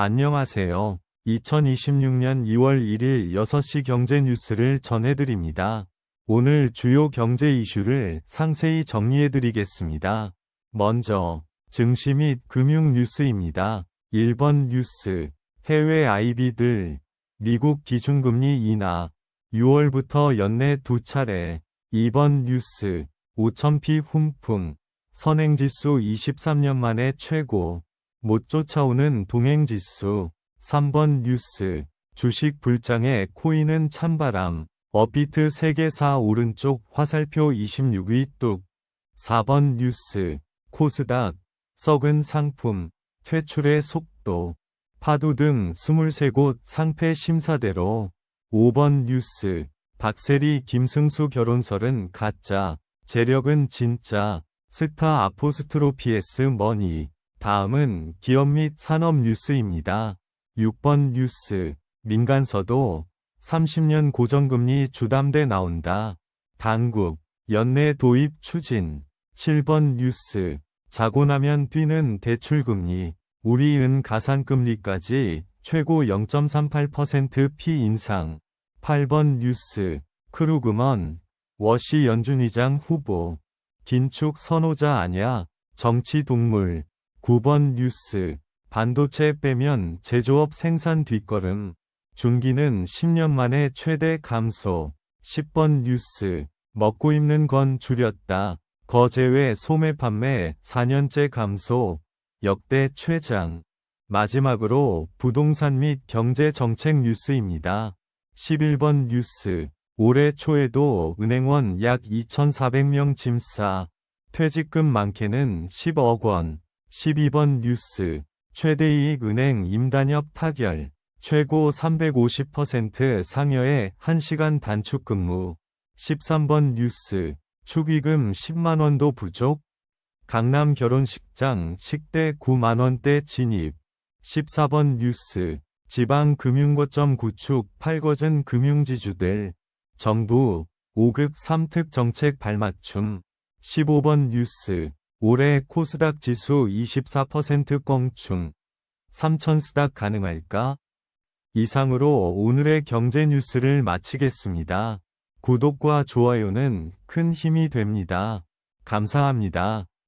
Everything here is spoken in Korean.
안녕하세요. 2026년 2월 1일 6시 경제 뉴스를 전해드립니다. 오늘 주요 경제 이슈를 상세히 정리해드리겠습니다. 먼저, 증시 및 금융 뉴스입니다. 1번 뉴스, 해외 IB들, 미국 기준금리 인하, 6월부터 연내 두 차례. 2번 뉴스, 5천피 훈풍, 선행지수 23년 만에 최고. 못 쫓아오는 동행지수. 3번 뉴스. 주식 불장에 코인은 찬바람. 업비트 세계사 오른쪽 화살표 26위 뚝. 4번 뉴스. 코스닥. 썩은 상품. 퇴출의 속도. 파도 등 23곳 상패 심사대로. 5번 뉴스. 박세리 김승수 결혼설은 가짜. 재력은 진짜. 스타 아포스트로피에스 머니. 다음은 기업 및 산업 뉴스입니다. 6번 뉴스. 민간서도 30년 고정금리 주담대 나온다. 당국. 연내 도입 추진. 7번 뉴스. 자고 나면 뛰는 대출금리. 우리은 가산금리까지 최고 0.38%피 인상. 8번 뉴스. 크루그먼. 워시 연준 의장 후보. 긴축 선호자 아냐. 정치 동물. 9번 뉴스. 반도체 빼면 제조업 생산 뒷걸음. 중기는 10년 만에 최대 감소. 10번 뉴스. 먹고 입는 건 줄였다. 거제외 소매 판매 4년째 감소. 역대 최장. 마지막으로 부동산 및 경제 정책 뉴스입니다. 11번 뉴스. 올해 초에도 은행원 약 2,400명 짐싸. 퇴직금 많게는 10억 원. 12번 뉴스. 최대이익 은행 임단협 타결. 최고 350% 상여의 1시간 단축 근무. 13번 뉴스. 축의금 10만원도 부족? 강남 결혼식장 식대 9만원대 진입. 14번 뉴스. 지방 금융거점 구축 8거진 금융지주들. 정부 5극 3특 정책 발맞춤. 15번 뉴스. 올해 코스닥 지수 24% 껑충. 3천 스닥 가능할까? 이상으로 오늘의 경제 뉴스를 마치겠습니다. 구독과 좋아요는 큰 힘이 됩니다. 감사합니다.